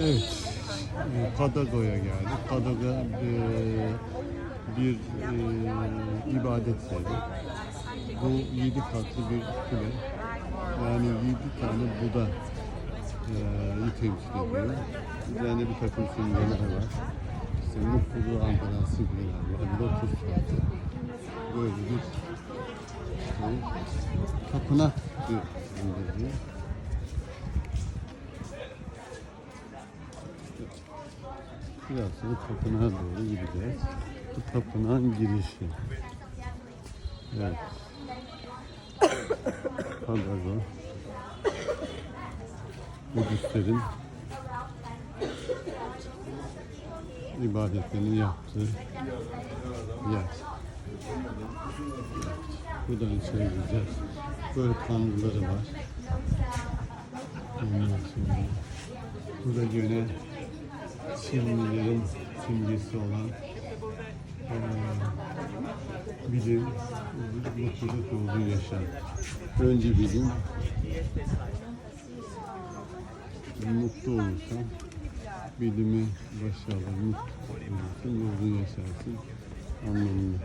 Evet, e, Kadago'ya geldik. Kadago e, bir e, ibadet yeri. Bu yedi katlı bir kule. Yani yedi tane Buda e, temsil ediyor. Üzerinde bir takım simgeler var. İşte mutluluğu andıran simgeler var. Lotus var. Böyle bir şey. Tapınak diyor. Biraz sonra tapınağa doğru gideceğiz. Bu tapınağın girişi. Evet. Kadago. Budistlerin ibadetlerini yaptığı yer. Buradan içeri gireceğiz. Böyle tanrıları var. Ondan sonra burada yine Çinlilerin simgesi olan eee bilim, mutluluk olduğu yaşam. Önce bilim, mutlu olursan, bilimi başarılı, mutlu olursun, uzun yaşarsın anlamında.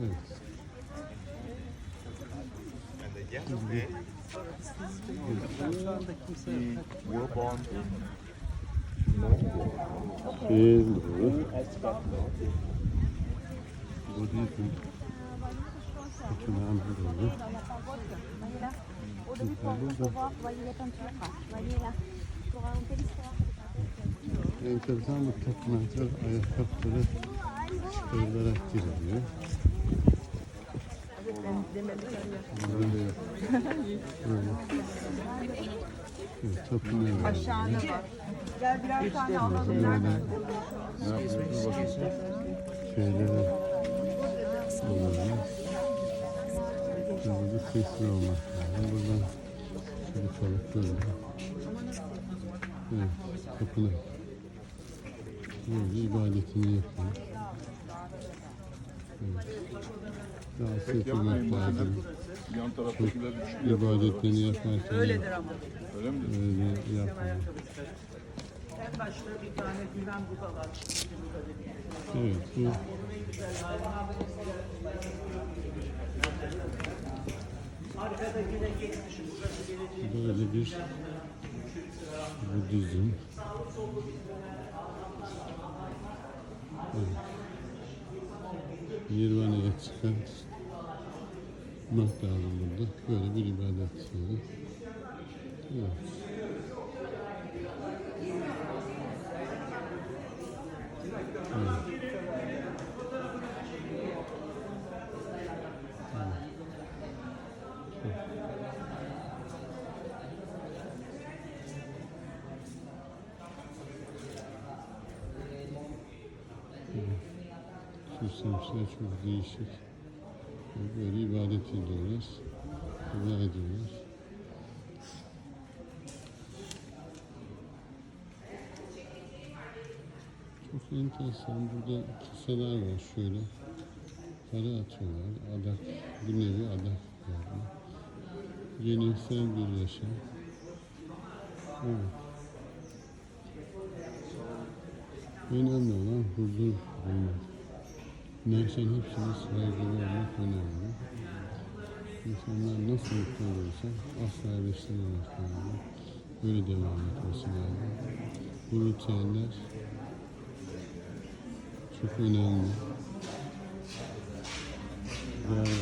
Evet. Şimdi You were born şeye voyez là, pour raconter l'histoire. enteresan bir tapınaklar ayakkabıları çıkarılarak giriliyor. Böyle. Böyle. Evet, tapınağı var. Gel birer tane alalım. Böyle şeylere oluyor. Burada sesli olmak lazım. Buradan şöyle böyle. Evet, tapınak. Böyle ibadetini yapıyor. Rahatsız lazım. yan taraftakiler İbadetlerini yaparken Öyledir ama. öyle mi? öyle yapmıyor. En başta bir tane güven Buda var. Evet, bu böyle bir Budizm. Evet. Nirvana'ya çıkmak lazım burada. Böyle bir ibadet yeri. Evet. Süslemişler çok değişik. Böyle ibadet ediyorlar. Dua ediyorlar. Çok enteresan. Burada kiseler var şöyle. Para atıyorlar. Adak. Bir nevi adak yani. Geleneksel bir yaşam. Evet. Önemli olan huzur bulmak. İnançların hepsine saygılı olmak önemli. İnsanlar nasıl mutlu olursa asla eleştirmemek lazım. Böyle devam etmesi lazım. Bu ritüeller çok önemli. Vermek